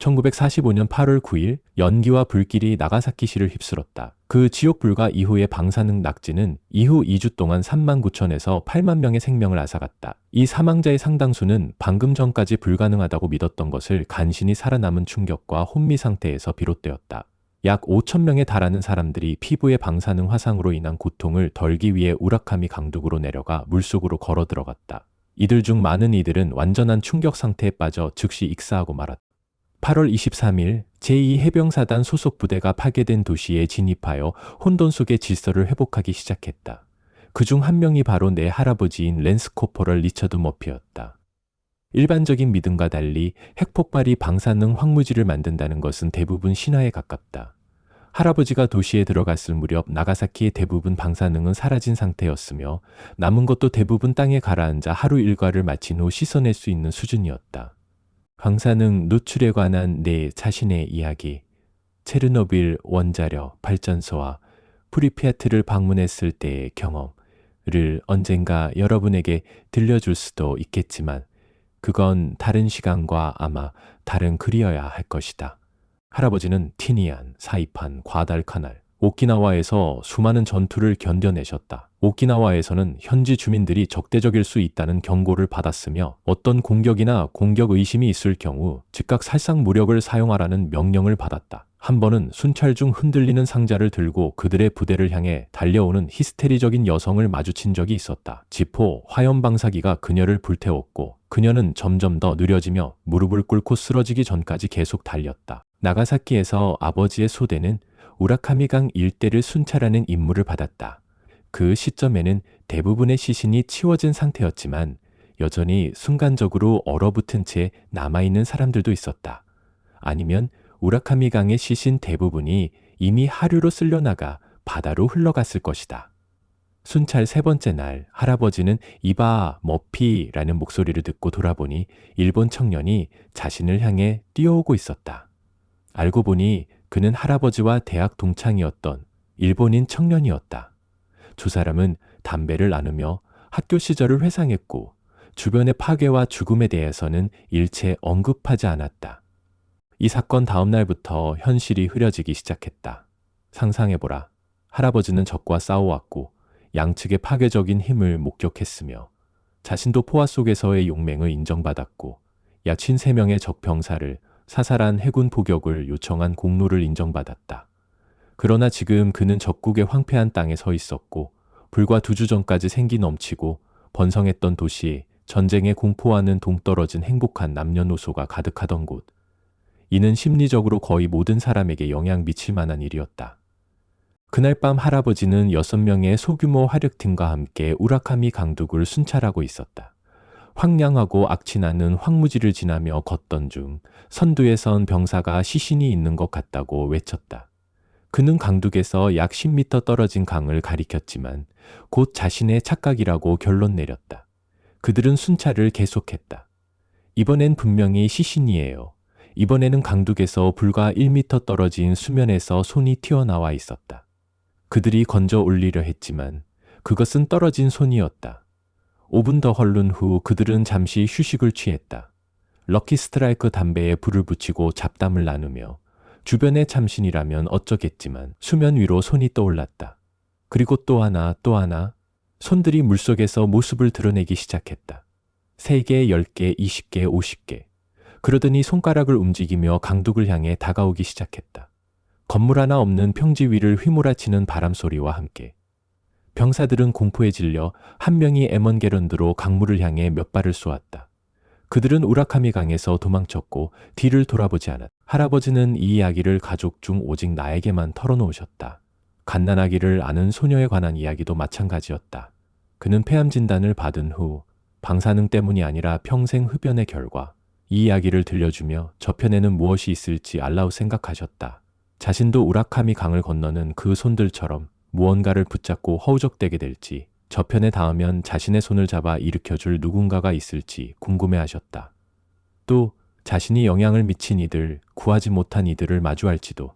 1945년 8월 9일 연기와 불길이 나가사키시를 휩쓸었다. 그 지옥 불가 이후의 방사능 낙지는 이후 2주 동안 3만 9천에서 8만 명의 생명을 앗아갔다. 이 사망자의 상당수는 방금 전까지 불가능하다고 믿었던 것을 간신히 살아남은 충격과 혼미 상태에서 비롯되었다. 약 5천 명에 달하는 사람들이 피부의 방사능 화상으로 인한 고통을 덜기 위해 우라카미 강둑으로 내려가 물속으로 걸어 들어갔다. 이들 중 많은 이들은 완전한 충격 상태에 빠져 즉시 익사하고 말았다. 8월 23일 제2해병사단 소속 부대가 파괴된 도시에 진입하여 혼돈 속의 질서를 회복하기 시작했다. 그중 한 명이 바로 내 할아버지인 랜스 코퍼럴 리처드 머피였다. 일반적인 믿음과 달리 핵폭발이 방사능 황무지를 만든다는 것은 대부분 신화에 가깝다. 할아버지가 도시에 들어갔을 무렵 나가사키의 대부분 방사능은 사라진 상태였으며 남은 것도 대부분 땅에 가라앉아 하루 일과를 마친 후 씻어낼 수 있는 수준이었다. 방사능 노출에 관한 내 자신의 이야기, 체르노빌 원자력 발전소와 프리피아트를 방문했을 때의 경험을 언젠가 여러분에게 들려줄 수도 있겠지만 그건 다른 시간과 아마 다른 글이어야 할 것이다. 할아버지는 티니안, 사이판, 과달카날, 오키나와에서 수많은 전투를 견뎌내셨다. 오키나와에서는 현지 주민들이 적대적일 수 있다는 경고를 받았으며 어떤 공격이나 공격 의심이 있을 경우 즉각 살상 무력을 사용하라는 명령을 받았다. 한 번은 순찰 중 흔들리는 상자를 들고 그들의 부대를 향해 달려오는 히스테리적인 여성을 마주친 적이 있었다. 지포, 화염 방사기가 그녀를 불태웠고 그녀는 점점 더 느려지며 무릎을 꿇고 쓰러지기 전까지 계속 달렸다. 나가사키에서 아버지의 소대는 우라카미강 일대를 순찰하는 임무를 받았다. 그 시점에는 대부분의 시신이 치워진 상태였지만 여전히 순간적으로 얼어붙은 채 남아있는 사람들도 있었다. 아니면 우라카미 강의 시신 대부분이 이미 하류로 쓸려나가 바다로 흘러갔을 것이다. 순찰 세 번째 날 할아버지는 이바 머피라는 목소리를 듣고 돌아보니 일본 청년이 자신을 향해 뛰어오고 있었다. 알고 보니 그는 할아버지와 대학 동창이었던 일본인 청년이었다. 두 사람은 담배를 나누며 학교 시절을 회상했고 주변의 파괴와 죽음에 대해서는 일체 언급하지 않았다. 이 사건 다음 날부터 현실이 흐려지기 시작했다. 상상해보라. 할아버지는 적과 싸워왔고 양측의 파괴적인 힘을 목격했으며 자신도 포화 속에서의 용맹을 인정받았고 약 53명의 적병사를 사살한 해군 포격을 요청한 공로를 인정받았다. 그러나 지금 그는 적국의 황폐한 땅에 서 있었고 불과 두 주 전까지 생기 넘치고 번성했던 도시에 전쟁의 공포와는 동떨어진 행복한 남녀노소가 가득하던 곳. 이는 심리적으로 거의 모든 사람에게 영향 미칠 만한 일이었다. 그날 밤 할아버지는 여섯 명의 소규모 화력팀과 함께 우라카미 강둑을 순찰하고 있었다. 황량하고 악취나는 황무지를 지나며 걷던 중 선두에 선 병사가 시신이 있는 것 같다고 외쳤다. 그는 강둑에서 약 10m 떨어진 강을 가리켰지만 곧 자신의 착각이라고 결론 내렸다. 그들은 순찰을 계속했다. 이번엔 분명히 시신이에요. 이번에는 강둑에서 불과 1m 떨어진 수면에서 손이 튀어나와 있었다. 그들이 건져 올리려 했지만 그것은 떨어진 손이었다. 5분 더 헐른 후 그들은 잠시 휴식을 취했다. 럭키 스트라이크 담배에 불을 붙이고 잡담을 나누며 주변의 참신이라면 어쩌겠지만 수면 위로 손이 떠올랐다. 그리고 또 하나 또 하나 손들이 물속에서 모습을 드러내기 시작했다. 3개, 10개, 20개, 50개. 그러더니 손가락을 움직이며 강둑을 향해 다가오기 시작했다. 건물 하나 없는 평지 위를 휘몰아치는 바람 소리와 함께 병사들은 공포에 질려 한 명이 에먼게런드로 강물을 향해 몇 발을 쏘았다. 그들은 우라카미 강에서 도망쳤고 뒤를 돌아보지 않았다. 할아버지는 이 이야기를 가족 중 오직 나에게만 털어놓으셨다. 갓난아기를 아는 소녀에 관한 이야기도 마찬가지였다. 그는 폐암 진단을 받은 후 방사능 때문이 아니라 평생 흡연의 결과 이 이야기를 들려주며 저편에는 무엇이 있을지 알라우 생각하셨다. 자신도 우라카미 강을 건너는 그 손들처럼 무언가를 붙잡고 허우적대게 될지 저편에 닿으면 자신의 손을 잡아 일으켜줄 누군가가 있을지 궁금해하셨다. 또 자신이 영향을 미친 이들, 구하지 못한 이들을 마주할지도